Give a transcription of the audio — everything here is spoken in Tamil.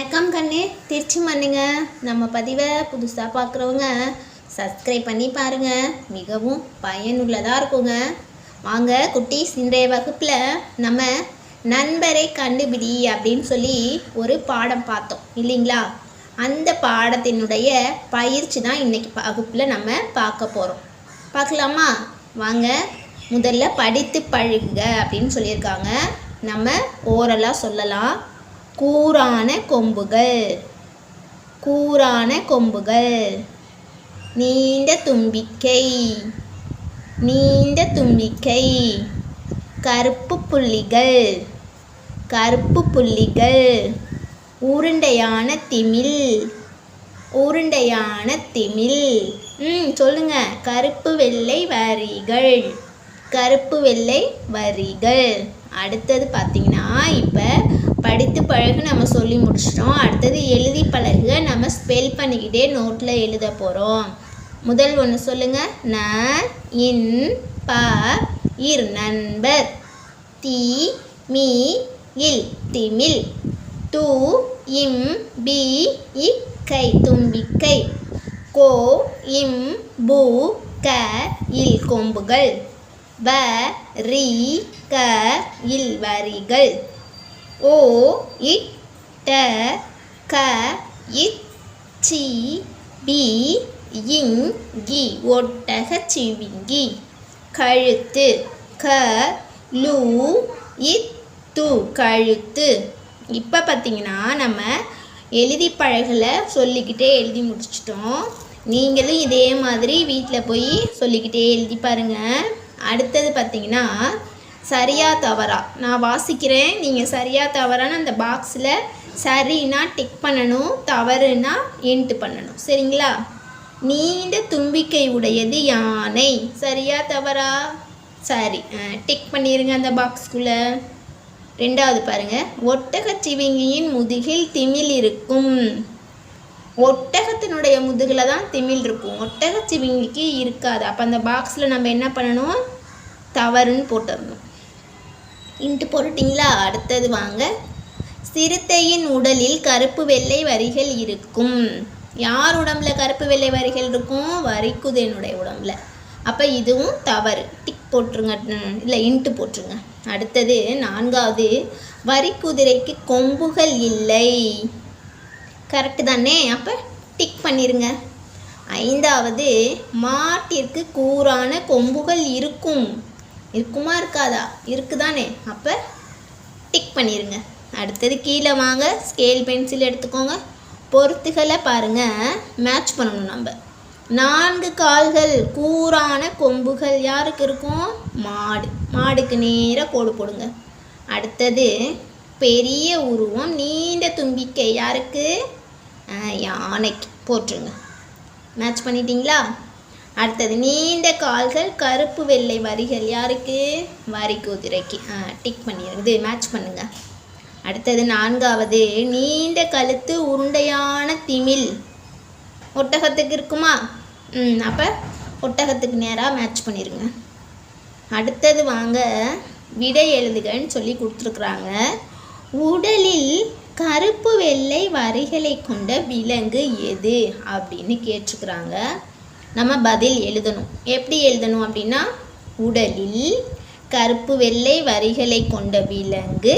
வணக்கம் கண்ணே. திருச்சி மண்ணுங்க. நம்ம பதிவை புதுசாக பார்க்குறவங்க சப்ஸ்கிரைப் பண்ணி பாருங்கள் மிகவும் பயனுள்ளதாக இருக்குங்க. வாங்க குட்டீஸ் இன்றைய வகுப்பில் நம்ம நண்பரை கண்டுபிடி அப்படின்னு சொல்லி ஒரு பாடம் பார்த்தோம். இல்லைங்களா? அந்த பாடத்தினுடைய பயிற்சி தான் இன்றைக்கி வகுப்பில் நம்ம பார்க்க போகிறோம் பார்க்கலாமா? வாங்க முதல்ல படித்து பழகுக அப்படின்னு சொல்லியிருக்காங்க. நம்ம ஓரலாக சொல்லலாம். கூரான கொம்புகள். கூரான கொம்புகள். நீண்ட தும்பிக்கை. நீண்ட தும்பிக்கை. கருப்பு புள்ளிகள். கருப்பு புள்ளிகள். உருண்டையான திமில். உருண்டையான திமில். ம் சொல்லுங்க. கருப்பு வெள்ளை வரிகள். கருப்பு வெள்ளை வரிகள். அடுத்தது பார்த்தீங்கன்னா இப்போ படித்து பழகு நம்ம சொல்லி முடிச்சிட்டோம். அடுத்தது எழுதி பழகுக. நம்ம ஸ்பெல் பண்ணிக்கிட்டே நோட்டில் எழுத போகிறோம் முதல் ஒன்று சொல்லுங்கள் ந இன் ப இர் நண்பர். தி மீ இல் திமில். து இம் பி இக்கை தும்பிக்கை. கோ இம் பு க இல் கொம்புகள். வ ரி க இல் வரிகள். ஓ இட் ட க இ சி பி இங் கி ஒட்டக சிவிங்கி. கழுத்து க லு இத்து கழுத்து. இப்போ பார்த்தீங்கன்னா நம்ம எழுதி பழகலை சொல்லிக்கிட்டே எழுதி முடிச்சிட்டோம். நீங்களும் இதே மாதிரி வீட்டில் போய் சொல்லிக்கிட்டே எழுதி பாருங்கள் அடுத்தது பார்த்தீங்கன்னா சரியா தவறா. நான் வாசிக்கிறேன். நீங்கள் சரியா தவறான்னு அந்த பாக்ஸில் சரின்னா டிக் பண்ணணும். தவறுனா என்ட்டு பண்ணணும். சரிங்களா? நீண்ட தும்பிக்கை உடையது யானை. சரியா தவறா? சரி. டிக் பண்ணிடுங்க அந்த பாக்ஸ்குள்ளே ரெண்டாவது பாருங்கள் ஒட்டகச் சிவிங்கியின் முதுகில் திமில் இருக்கும். ஒட்டகத்தினுடைய முதுகில் தான் திமில் இருக்கும். ஒட்டகச் சிவிங்கிக்கு இருக்காது. அப்போ அந்த பாக்ஸில் நம்ம என்ன பண்ணணும்? தவறுன்னு போட்டுடணும். இன்ட்டு போட்டுட்டிங்களா அடுத்தது வாங்க. சிறுத்தையின் உடலில் கருப்பு வெள்ளை வரிகள் இருக்கும். யார் உடம்புல கருப்பு வெள்ளை வரிகள் இருக்கும்? வரிக்குதிரனுடைய உடம்புல. அப்போ இதுவும் தவறு. டிக் போட்டுருங்க. இல்லை இன்ட்டு போட்டுருங்க. அடுத்தது நான்காவது வரிக்குதிரைக்கு கொம்புகள் இல்லை. கரெக்டு தானே? அப்போ டிக் பண்ணிடுங்க ஐந்தாவது மாட்டிற்கு கூரான கொம்புகள் இருக்கும். இருக்குமா இருக்காதா? இருக்குதானே? அப்போ டிக் பண்ணிடுங்க அடுத்தது கீழே வாங்க. ஸ்கேல் பென்சில் எடுத்துக்கோங்க. பொறுத்துகளை பாருங்கள் மேட்ச் பண்ணணும் நம்ம. நான்கு கால்கள் கூரான கொம்புகள் யாருக்கு இருக்கும்? மாடு. மாடுக்கு நேராக கோடு போடுங்க. அடுத்தது பெரிய உருவம் நீண்ட தும்பிக்கை யாருக்கு? யானைக்கு. போட்டுருங்க மேட்ச் பண்ணிட்டீங்களா? அடுத்தது நீண்ட கால்கள் கருப்பு வெள்ளை வரிகள். யாருக்கு? வரி குதிரைக்கு டிக் பண்ணிடுறது மேட்ச் பண்ணுங்க. அடுத்தது நான்காவது. நீண்ட கழுத்து உருண்டையான திமில். ஒட்டகத்துக்கு இருக்குமா? ம் அப்போ ஒட்டகத்துக்கு நேராக மேட்ச் பண்ணிடுங்க அடுத்தது வாங்க. விடை எழுதுகன்னு சொல்லி கொடுத்துருக்குறாங்க. உடலில் கருப்பு வெள்ளை வரிகளை கொண்ட விலங்கு எது? அப்படின்னு கேட்டிருக்கிறாங்க. நம்ம பதில் எழுதணும். எப்படி எழுதணும் அப்படின்னா உடலில் கருப்பு வெள்ளை வரிகளை கொண்ட விலங்கு